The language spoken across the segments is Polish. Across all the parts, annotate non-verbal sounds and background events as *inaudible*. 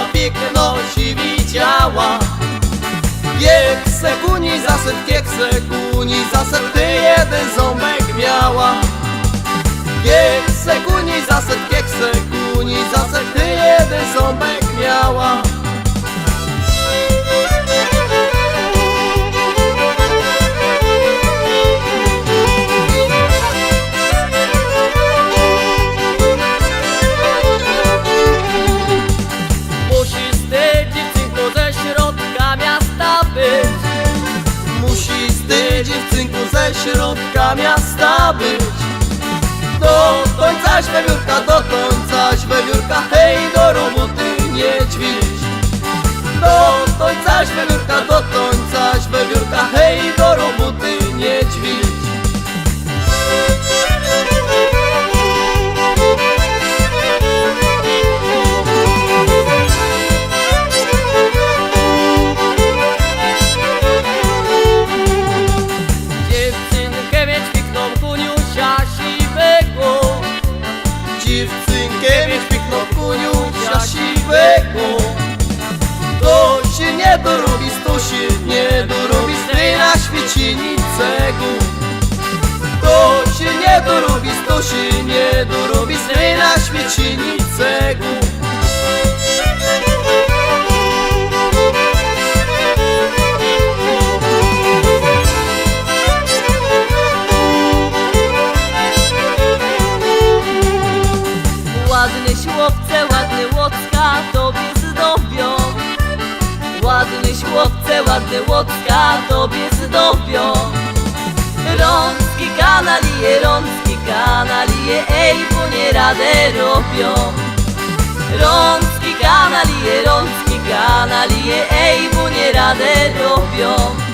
Ona piękności widziała. Kiekse kuni zasyp, kiekse kuni zasyp Ty jeden ząbek miała. Kiekse kuni zasyp, kiekse kuni zasyp Ty jeden ząbek miała. Ze środka miasta być. Do końca śpiewiórka, do końca śpiewiórka Hej, do roboty niedźwiedź Do końca śpiewiórka, do końca śpiewiórka Hej, do roboty niedźwiedź Dziewczynkę dorobi, to się nie dorobi tej na świecie niczego Ładne śłopce, ładne łocka tobie zdobią. Ładne śłopce, ładne łocka tobie zdobią. Rączki kanalije, rączki kanalije, ej, bo nie radę robią. Rączki kanalije, rączki kanalije, ej, bo nie radę robią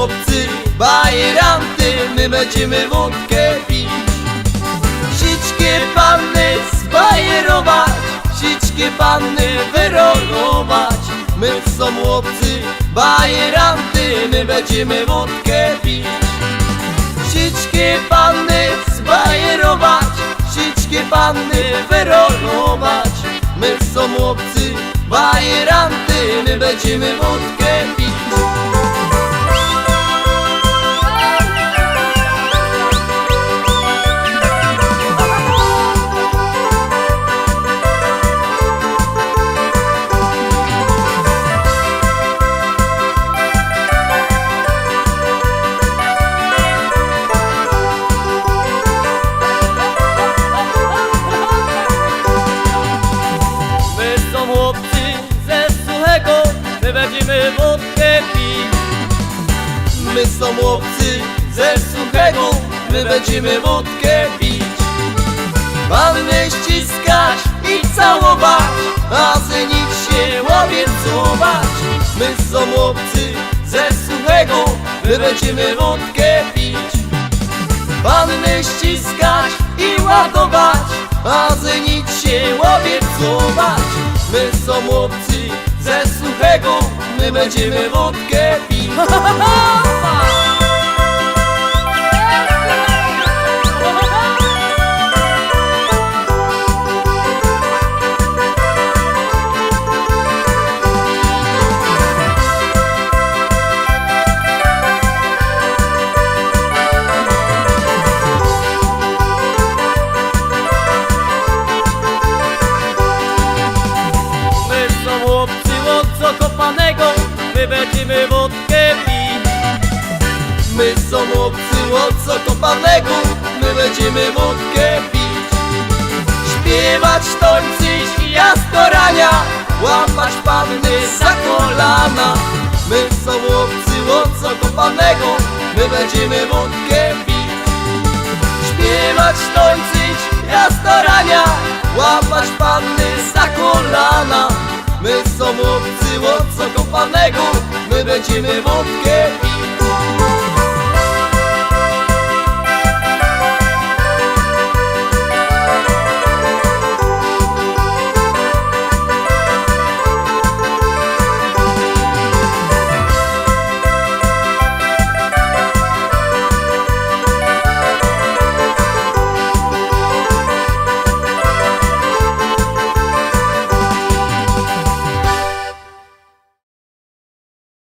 chłopcy, bajeranty, my będziemy wódkę pić. Sićkie panny zbajerować, sićkie panny wyrolować. My są chłopcy, bajeranty, my będziemy wódkę pić. Sićkie panny zbajerować, sićkie panny wyrolować. My są chłopcy, bajeranty, my będziemy wódkę pić będziemy wódkę pić My są chłopcy ze suchego, my będziemy wódkę pić. Panny ściskać i całować, a zenić się łowiecować My są chłopcy ze suchego, my będziemy wódkę pić. Panny ściskać i ładować, a zenić się łowiecować My są chłopcy ze suchego, my będziemy wódkę pić *laughs* my będziemy wódkę pić My są obcy od Zakopanego, my będziemy wódkę pić Śpiewać, jasno rania, łapać panny za kolana. My są obcy od Zakopanego, my my będziemy wódkę pić Śpiewać, tańczyć, miasto rania Łapać panny za kolana My są obcy od Zakopanego My będziemy wódkę pić